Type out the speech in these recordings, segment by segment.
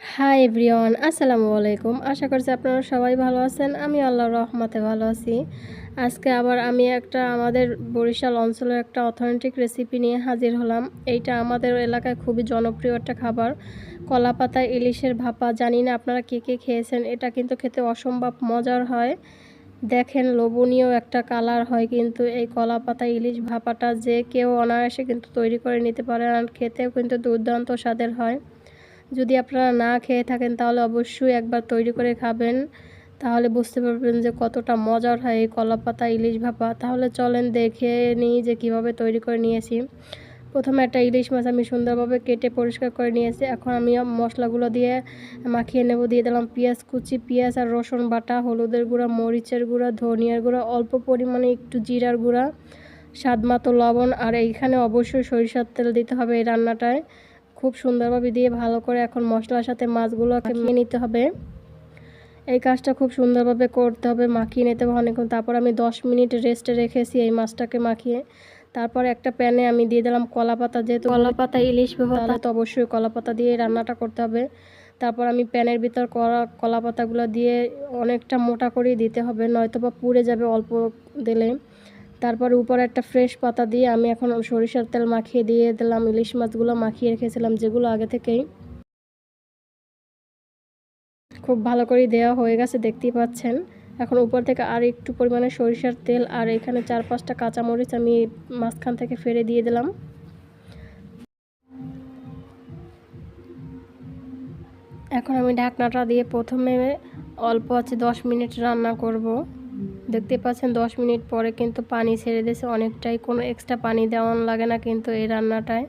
Hi everyone আসসালামু আলাইকুম। আশা করছি আপনারা সবাই ভালো আছেন। আমি আল্লাহর রহমতে ভালো আছি। আজকে আবার আমি একটা আমাদের বরিশাল অঞ্চলের একটা অথেন্টিক রেসিপি নিয়ে হাজির হলাম। এইটা আমাদের এলাকায় খুবই জনপ্রিয় একটা খাবার। কলা পাতা ইলিশের ভাপা, জানি না আপনারা কে কে খেয়েছেন, এটা কিন্তু খেতে অসম্ভব মজার হয়। দেখেন, লোভনীয় একটা কালার হয় কিন্তু এই কলা পাতা ইলিশ ভাপাটা যে কেউ অনায়াসে কিন্তু তৈরি করে নিতে পারে আর খেতেও কিন্তু দুর্দান্ত স্বাদের হয়। যদি আপনারা না খেয়ে থাকেন, তাহলে অবশ্যই একবার তৈরি করে খাবেন। তাহলে বুঝতে পারবেন যে কতটা মজার হয় এই কলা পাতা ইলিশ ভাপা। তাহলে চলেন দেখে নিই যে কীভাবে তৈরি করে নিয়েছি। প্রথমে একটা ইলিশ মাছ আমি সুন্দরভাবে কেটে পরিষ্কার করে নিয়েছি। এখন আমি মশলাগুলো দিয়ে মাখিয়ে নেব। দিয়ে দিলাম পেঁয়াজ কুচি, পেঁয়াজ আর রসুন বাটা, হলুদের গুঁড়া, মরিচের গুঁড়া, ধনিয়ার গুঁড়া, অল্প পরিমাণে একটু জিরার গুঁড়া স্বাদ মতো লবণ। আর এইখানে অবশ্যই সরিষার তেল দিতে হবে এই রান্নাটায়। খুব সুন্দরভাবে দিয়ে ভালো করে এখন মশলার সাথে মাছগুলোকে মিয়ে নিতে হবে। এই কাজটা খুব সুন্দরভাবে করতে হবে মাখিয়ে নিতে হবে অনেকক্ষণ। তারপর আমি 10 মিনিট রেস্টে রেখেছি এই মাছটাকে মাখিয়ে। তারপর একটা প্যানে আমি দিয়ে দিলাম কলা পাতা যেহেতু কলা পাতা ইলিশ ব্যবহার তো অবশ্যই কলা পাতা দিয়ে রান্নাটা করতে হবে। তারপর আমি প্যানের ভিতর কলা কলা পাতাগুলো দিয়ে অনেকটা মোটা করে দিতে হবে নয়তো বা পুড়ে যাবে অল্প দিলে। তারপর উপরে একটা ফ্রেশ পাতা দিয়ে আমি এখন সরিষার তেল মাখিয়ে দিয়ে দিলাম, ইলিশ মাছগুলো মাখিয়ে রেখেছিলাম, যেগুলো আগে থেকেই। খুব ভালো করে দেওয়া হয়ে গেছে, দেখতেই পাচ্ছেন। এখন উপর থেকে আর একটু পরিমাণে সরিষার তেল আর এখানে চার পাঁচটা কাঁচামরিচ আমি মাঝখান থেকে ফেলে দিয়ে দিলাম। এখন আমি ঢাকনাটা দিয়ে প্রথমে অল্প আছে দশ মিনিট রান্না করব। দেখতে পাচ্ছেন, দশ মিনিট পরে কিন্তু পানি ছেড়ে দিয়েছে। অনেকটাই কোনো এক্সট্রা পানি দেওয়ান লাগে না কিন্তু এই রান্নাটায়।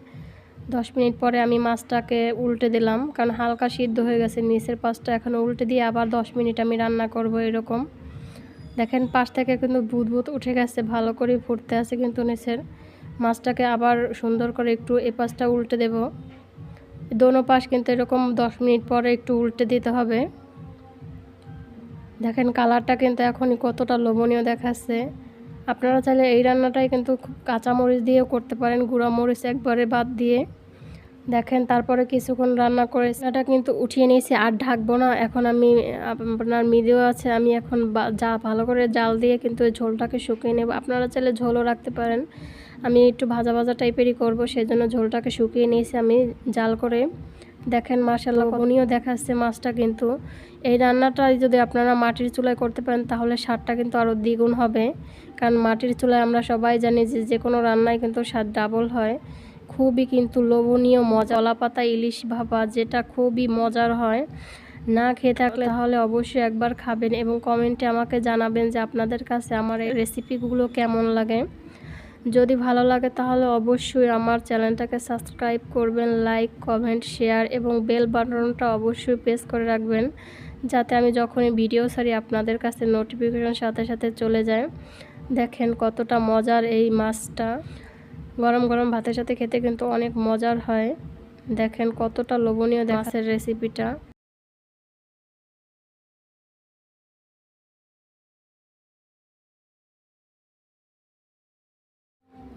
দশ মিনিট পরে আমি মাছটাকে উল্টে দিলাম, কারণ হালকা সিদ্ধ হয়ে গেছে নিচের পাশটা এখন উল্টে দিয়ে আবার দশ মিনিট আমি রান্না করব এরকম। দেখেন, পাশ থেকে কিন্তু বুধ উঠে গেছে, ভালো করে ফুটতে আছে কিন্তু নিচের মাছটাকে আবার সুন্দর করে একটু এ পাশটা উল্টে দেব। দোনো পাশ কিন্তু এরকম দশ মিনিট পরে একটু উল্টে দিতে হবে। দেখেন কালারটা কিন্তু এখনই কতটা লোভনীয় দেখাচ্ছে। আপনারা চাইলে এই রান্নাটাই কিন্তু খুব কাঁচামরিচ দিয়েও করতে পারেন, গুঁড়া মরিচ একবারে বাদ দিয়ে। দেখেন তারপরে কিছুক্ষণ রান্না করে এটা কিন্তু উঠিয়ে নিয়েছি আর ঢাকবো না। এখন আমি, আপনার মিদেও আছে, আমি এখন যা ভালো করে জাল দিয়ে কিন্তু ঝোলটাকে শুকিয়ে নেব। আপনারা চাইলে ঝোলও রাখতে পারেন। আমি একটু ভাজা ভাজা টাইপেরই করব সেই জন্য ঝোলটাকে শুকিয়ে নিয়েছি আমি জাল করে। দেখেন মাসাল্লাহ উনিও দেখাচ্ছে মাছটা কিন্তু। এই রান্নাটাই যদি আপনারা মাটির চুলায় করতে পারেন তাহলে স্বাদটা কিন্তু আরও দ্বিগুণ হবে। কারণ মাটির চুলায় আমরা সবাই জানি যে যে কোনো রান্নায় কিন্তু স্বাদ ডাবল হয়। খুবই কিন্তু লোভনীয় মজা। পাতা ইলিশ ভাপা যেটা খুবই মজার হয়। না খেয়ে থাকলে তাহলে অবশ্যই একবার খাবেন এবং কমেন্টে আমাকে জানাবেন যে আপনাদের কাছে আমার এই রেসিপিগুলো কেমন লাগে। যদি ভালো লাগে তাহলে অবশ্যই আমার চ্যানেলটাকে সাবস্ক্রাইব করবেন, লাইক, কমেন্ট, শেয়ার এবং বেল বাটনটা অবশ্যই প্রেস করে রাখবেন যাতে আমি যখনই ভিডিও ছাড়ি আপনাদের কাছে নোটিফিকেশন সাথে সাথে চলে যায়। দেখেন কতটা মজার এই মাছটা। গরম গরম ভাতের সাথে খেতে কিন্তু অনেক মজার হয়। দেখেন কতটা লোভনীয় মাছের রেসিপিটা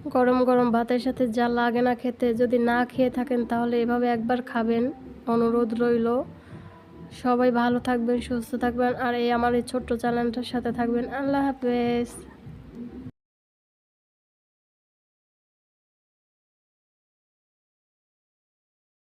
গরম গরম ভাতের সাথে যা লাগে না খেতে, যদি না খেয়ে থাকেন তাহলে এভাবে একবার খাবেন। অনুরোধ রইল। সবাই ভালো থাকবেন, সুস্থ থাকবেন, আর এই আমার এই ছোট্ট চ্যানেলটার সাথে থাকবেন। আল্লাহ হাফেজ।